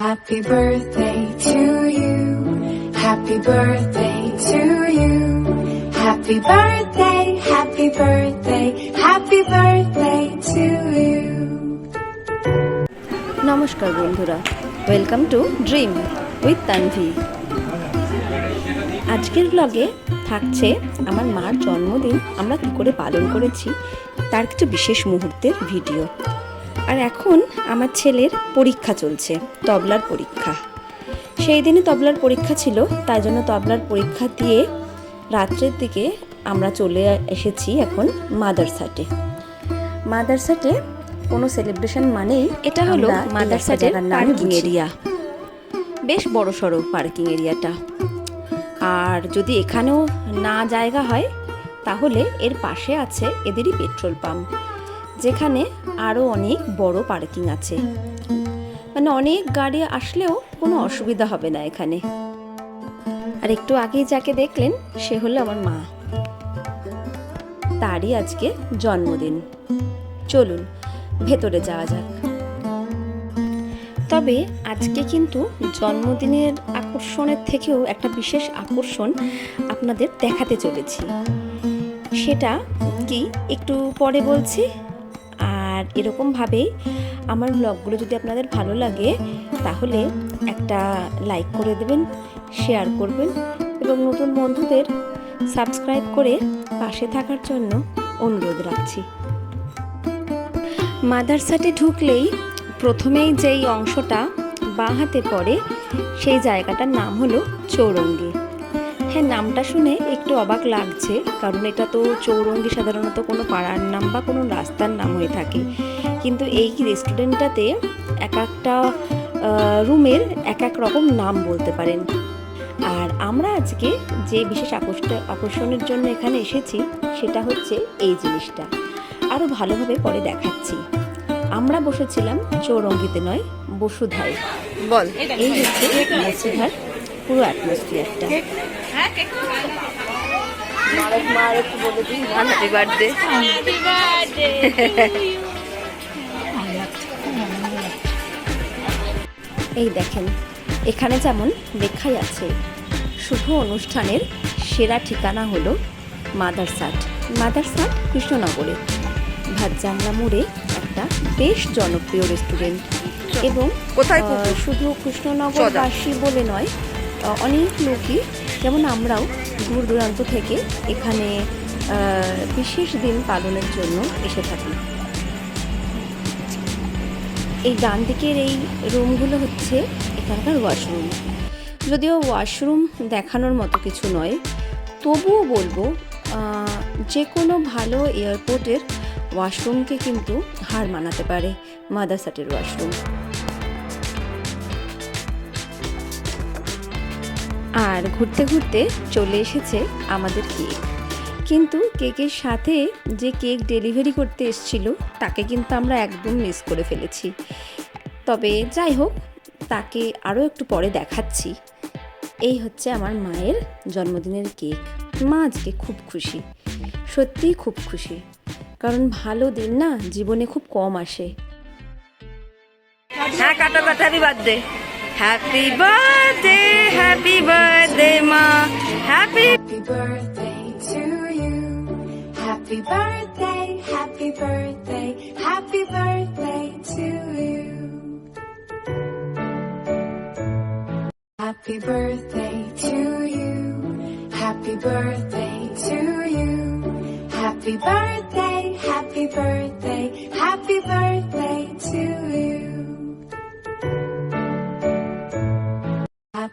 Happy birthday to you. Happy birthday to you. Happy birthday, happy birthday, happy birthday to you. নমস্কার বন্ধুরা welcome to dream with Tanvi আজকের ব্লগে থাকছে আমার মার জন্মদিন আমরা কী করে পালন করেছি তার কিছু বিশেষ মুহূর্তের ভিডিও আর এখন আমার ছেলের পরীক্ষা চলছে তবলার পরীক্ষা। সেই দিনে তবলার পরীক্ষা ছিল তাই জন্য তবলার পরীক্ষা দিয়ে রাত্রের দিকে আমরা চলে এসেছি এখন মাদারসাটে মাদারসাটে কোনো সেলিব্রেশন মানেই এটা হলো মাদারসাটের পার্কিং এরিয়া বেশ বড় সড়ো পার্কিং এরিয়াটা আর যদি এখানেও না জায়গা হয় তাহলে এর পাশে আছে এদেরই পেট্রোল পাম্প যেখানে আরও অনেক বড় পার্কিং আছে। মানে অনেক গাড়ি আসলেও কোনো অসুবিধা হবে না এখানে। আর একটু আগেই যাকে দেখলেন, সে হলো আমার মা। তারই আজকে জন্মদিন। চলুন, ভেতরে যাওয়া যাক। তবে আজকে কিন্তু জন্মদিনের আকর্ষণের থেকেও একটা বিশেষ আকর্ষণ আপনাদের দেখাতে চলেছি। সেটা কি একটু পরে বলছি? এরকমভাবেই আমার ব্লগগুলো যদি আপনাদের ভালো লাগে, তাহলে একটা লাইক করে দেবেন শেয়ার করবেন এবং নতুন বন্ধুদের সাবস্ক্রাইব করে পাশে থাকার জন্য অনুরোধ রাখছি। মাদারসাটে ঢুকলেই প্রথমেই যেই অংশটা বাঁ হাতে পড়ে, সেই জায়গাটার নাম হলো চৌরঙ্গি। হ্যাঁ নামটা শুনে একটু অবাক লাগছে কারণ এটা তো চৌরঙ্গি সাধারণত কোনো পাড়ার নাম বা কোনো রাস্তার নাম হয়ে থাকে। কিন্তু এই রেস্টুরেন্টটাতে এক একটা রুমের এক এক রকম নাম বলতে পারেন। আর আমরা আজকে যে বিশেষ আকর্ষ- আকর্ষণের জন্য এখানে এসেছি সেটা হচ্ছে এই জিনিসটা। আরও ভালোভাবে পরে দেখাচ্ছি। আমরা বসেছিলাম চৌরঙ্গিতে নয় বসুধায় বল। এই হচ্ছে বসুধার পুরো অ্যাটমসফিয়ারটা হ্যাপি বার্থডে এই দেখেন এখানে যেমন লেখাই আছে শুভ অনুষ্ঠানের সেরা ঠিকানা হলো মাদারসাট। মাদারসাট কৃষ্ণনগরে ভাতজাংলা মোড়ে একটা বেশ জনপ্রিয় রেস্টুরেন্ট এবং কোথায়? শুধু কৃষ্ণনগরবাসী বলে নয় অনেক লোকই যেমন আমরাও দূর দূরান্ত থেকে এখানে বিশেষ দিন পালনের জন্য এসে থাকি। এই ডান দিকের এই রুমগুলো হচ্ছে এখানকার ওয়াশরুম। যদিও ওয়াশরুম দেখানোর মতো কিছু নয়, তবুও বলব যে কোনো ভালো এয়ারপোর্টের ওয়াশরুমকে কিন্তু হার মানাতে পারে, মাদারসাটের ওয়াশরুম। আর ঘুরতে ঘুরতে চলে এসেছে আমাদের কেক। কিন্তু কেকের সাথে যে কেক ডেলিভারি করতে এসেছিল, তাকে কিন্তু আমরা একদম মিস করে ফেলেছি। তবে যাই হোক, তাকে আরও একটু পরে দেখাচ্ছি। এই হচ্ছে আমার মায়ের জন্মদিনের কেক। মা আজকে খুব খুশি। সত্যিই খুব খুশি। কারণ ভালো দিন না, জীবনে খুব কম আসে। হ্যাঁ কাটো কাটো happy birthday happy birthday happy birthday, Ma. Happy. Happy birthday to you. Happy birthday, happy birthday, happy birthday to you. Happy birthday to you. Happy birthday to you. Happy birthday, happy birthday, happy birthday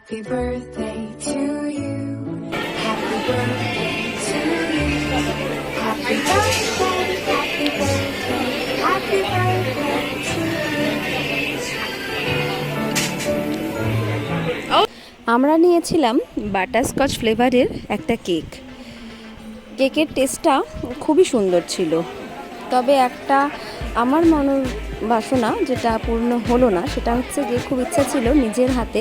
Happy birthday to you. Happy birthday to you. Happy birthday. আমরা নিয়েছিলাম butterscotch ফ্লেভারের একটা cake কেকের টেস্টটা খুবই সুন্দর ছিল তবে একটা আমার মনে মনোবাসনা যেটা পূর্ণ হলো না, সেটা হচ্ছে যে খুব ইচ্ছা ছিল নিজের হাতে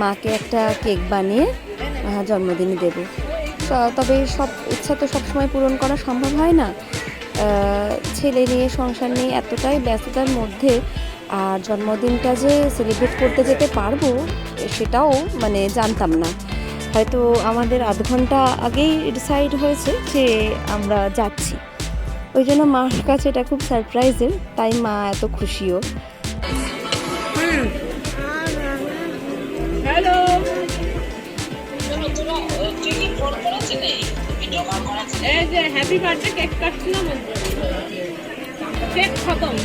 মাকে একটা কেক বানিয়ে জন্মদিনে দেব। তবে সব ইচ্ছা তো সবসময় পূরণ করা সম্ভব হয় না। ছেলে নিয়ে, সংসার নিয়ে এতটাই ব্যস্ততার মধ্যে, আর জন্মদিনটা যে সেলিব্রেট করতে যেতে পারব, সেটাও মানে জানতাম না। হয়তো আমাদের আধ ঘণ্টা আগেই ডিসাইড হয়েছে যে আমরা যাচ্ছি। ওই জন্য মার কাছে এটা খুব সারপ্রাইজের তাই মা এত খুশিও। হ্যালো এই যে হ্যাপি বার্থডে কেক কাটছিলাম কেক খতম।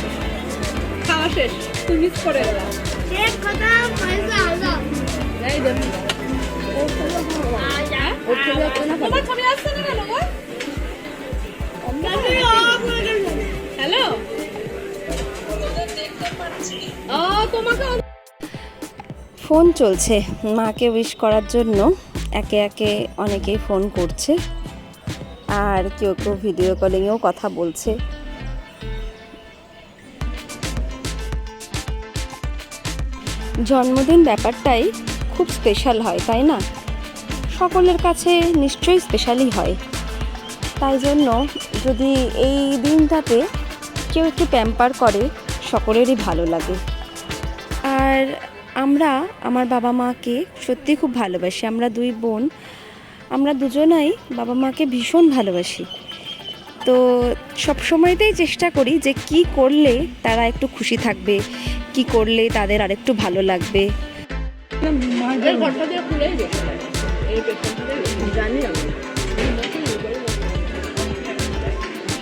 খাওয়া শেষ তুই মিস করে গেলাম এই দেখ। তোমার ছবি আসছে না কেন গো? ফোন চলছে। মাকে উইশ করার জন্য একে একে অনেকেই ফোন করছে। আর কেউ কেউ ভিডিও কলিংয়েও কথা বলছে। জন্মদিন ব্যাপারটাই খুব স্পেশাল হয়, তাই না? সকলের কাছে নিশ্চয়ই স্পেশালই হয়। তাই জন্য যদি এই দিনটাতে কেউ একটু প্যাম্পার করে, সকলেরই ভালো লাগে। আর আমরা, আমার বাবা মাকে সত্যি খুব ভালোবাসি। আমরা দুই বোন, আমরা দুজনাই বাবা মাকে ভীষণ ভালোবাসি। তো সব সময়তেই চেষ্টা করি যে কি করলে তারা একটু খুশি থাকবে, কি করলে তাদের আর একটু ভালো লাগবে। জানি আমি।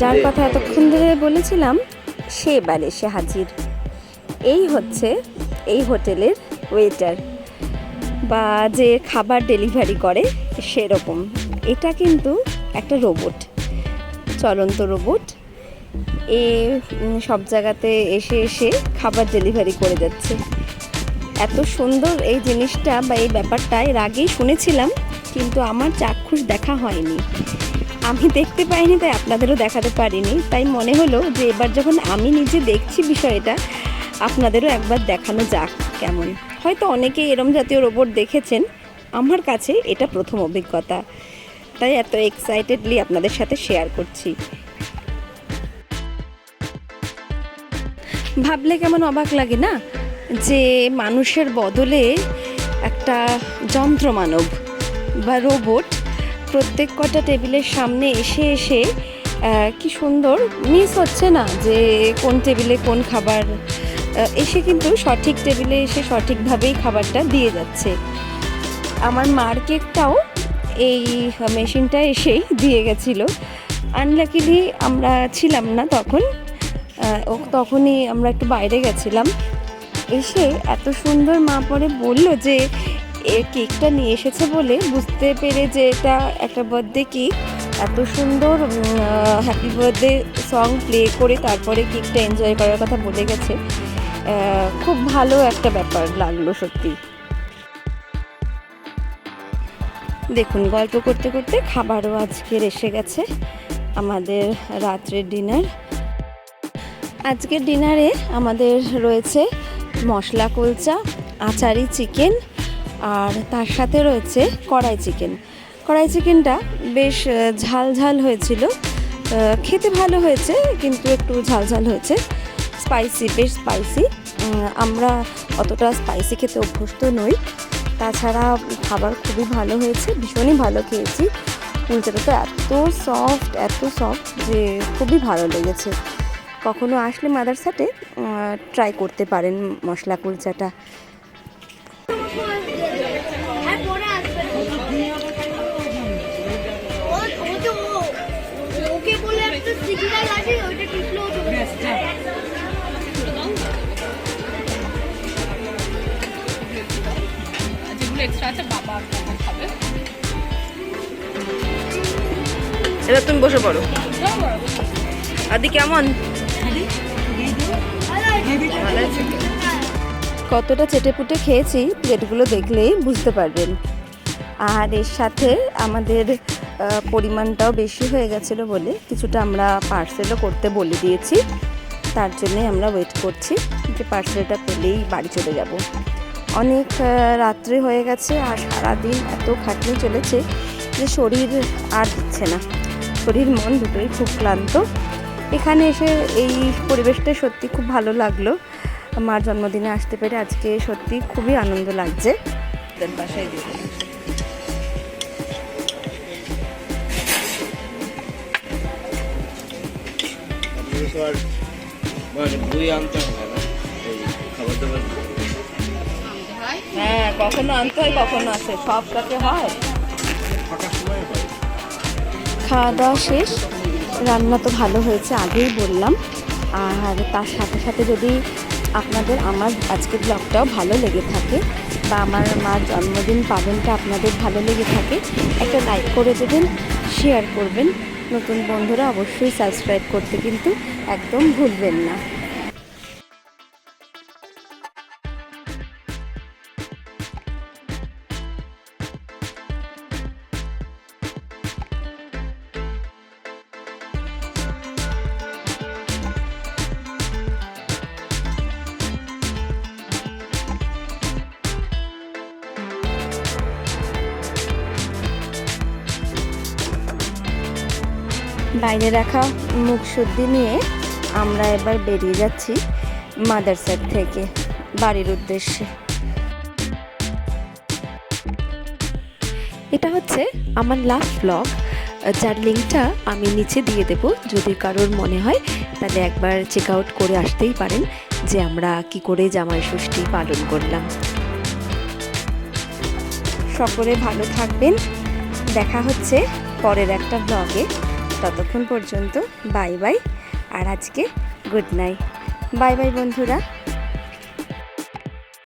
যার কথা এতক্ষণ ধরে বলেছিলাম, সে এবার এসে হাজির। এই হচ্ছে এই হোটেলের ওয়েটার বা যে খাবার ডেলিভারি করে সেরকম। এটা কিন্তু একটা রোবট চলন্ত রোবট এ সব জায়গাতে এসে এসে খাবার ডেলিভারি করে যাচ্ছে। এত সুন্দর এই জিনিসটা বা এই ব্যাপারটা এর আগেই শুনেছিলাম, কিন্তু আমার চাক্ষুষ দেখা হয়নি। আমি দেখতে পাইনি, তাই আপনাদেরও দেখাতে পারিনি। তাই মনে হলো যে এবার যখন আমি নিজে দেখছি বিষয়টা, আপনাদেরও একবার দেখানো যাক কেমন। হয়তো অনেকেই এরম জাতীয় রোবট দেখেছেন, আমার কাছে এটা প্রথম অভিজ্ঞতা। তাই এত এক্সাইটেডলি আপনাদের সাথে শেয়ার করছি। ভাবলে কেমন অবাক লাগে না? যে মানুষের বদলে একটা যন্ত্র মানব বা রোবট প্রত্যেক কটা টেবিলের সামনে এসে এসে কি সুন্দর মিস হচ্ছে না যে কোন টেবিলে কোন খাবার এসে কিন্তু সঠিক টেবিলে এসে সঠিকভাবেই খাবারটা দিয়ে যাচ্ছে। আমার মার কেকটাও এই মেশিনটা এসেই দিয়ে গেছিল। আনলাকিলি আমরা ছিলাম না তখন। তখনই আমরা একটু বাইরে গেছিলাম। এসে এত সুন্দর মা পরে বলল যে, এ কেকটা নিয়ে এসেছে বলে বুঝতে পেরে যে এটা একটা বার্থডে কেক এত সুন্দর হ্যাপি বার্থডে সং প্লে করে তারপরে কেকটা এনজয় করার কথা বলে গেছে। খুব ভালো একটা ব্যাপার লাগল সত্যি। দেখুন, গল্প করতে করতে খাবারও আজকের এসে গেছে। আমাদের রাত্রের ডিনার আজকের ডিনারে আমাদের রয়েছে মশলা কুলচা, আচারি চিকেন, আর তার সাথে রয়েছে কড়াই চিকেন। কড়াই চিকেনটা বেশ ঝাল ঝাল হয়েছিল। খেতে ভালো হয়েছে, কিন্তু একটু ঝাল ঝাল হয়েছে। স্পাইসি, বেশ স্পাইসি। আমরা অতটা স্পাইসি খেতে অভ্যস্ত নই। তাছাড়া খাবার খুবই ভালো হয়েছে, ভীষণই ভালো খেয়েছি। কুলচাটা তো এত সফট এত সফট যে খুবই ভালো লেগেছে। কখনো আসলে মাদারসাটে ট্রাই করতে পারেন মশলা কুলচাটা। এবার তুমি বসে পড়ো। আদি কেমন? কতটা চেটেপুটে খেয়েছি প্লেটগুলো দেখলেই বুঝতে পারবেন। আর এর সাথে আমাদের পরিমাণটাও বেশি হয়ে গেছিল বলে কিছুটা আমরা পার্সেলও করতে বলে দিয়েছি। তার জন্যই আমরা ওয়েট করছি যে পার্সেলটা পেলেই বাড়ি চলে যাব। অনেক রাত্রি হয়ে গেছে আর সারাদিন এত খাটনি চলেছে যে শরীর আর দিচ্ছে না। শরীর মন দুটোই খুব ক্লান্ত। এখানে এসে এই পরিবেশটা সত্যি খুব ভালো লাগল। মার জন্মদিনে আসতে পেরে আজকে সত্যি খুবই আনন্দ লাগছে। হ্যাঁ কখনো আনতে হয়, কখনো আসে হয়। খাওয়া দাওয়া শেষ। রান্না তো ভালো হয়েছে, আগেই বললাম। আর তার সাথে সাথে যদি আপনাদের আমার আজকের ব্লগটাও ভালো লেগে থাকে বা আমার মার জন্মদিন পাবেনটা আপনাদের ভালো লেগে থাকে, একটা লাইক করে দেবেন শেয়ার করবেন। নতুন বন্ধুরা অবশ্যই সাবস্ক্রাইব করতে কিন্তু একদম ভুলবেন না। বাইরে রাখা মুখ শুদ্ধি নিয়ে আমরা এবার বেরিয়ে যাচ্ছি মাদারসার থেকে বাড়ির উদ্দেশ্যে। এটা হচ্ছে আমার লাস্ট ব্লগ যার লিঙ্কটা আমি নিচে দিয়ে দেব যদি কারোর মনে হয় তাহলে একবার চেক আউট করে আসতেই পারেন যে আমরা কি করে জামাই ষষ্ঠী পালন করলাম। সকলে ভালো থাকবেন। দেখা হচ্ছে পরের একটা ব্লগে ততক্ষণ পর্যন্ত বাই বাই আর আজকে গুড নাইট। বাই বাই বন্ধুরা।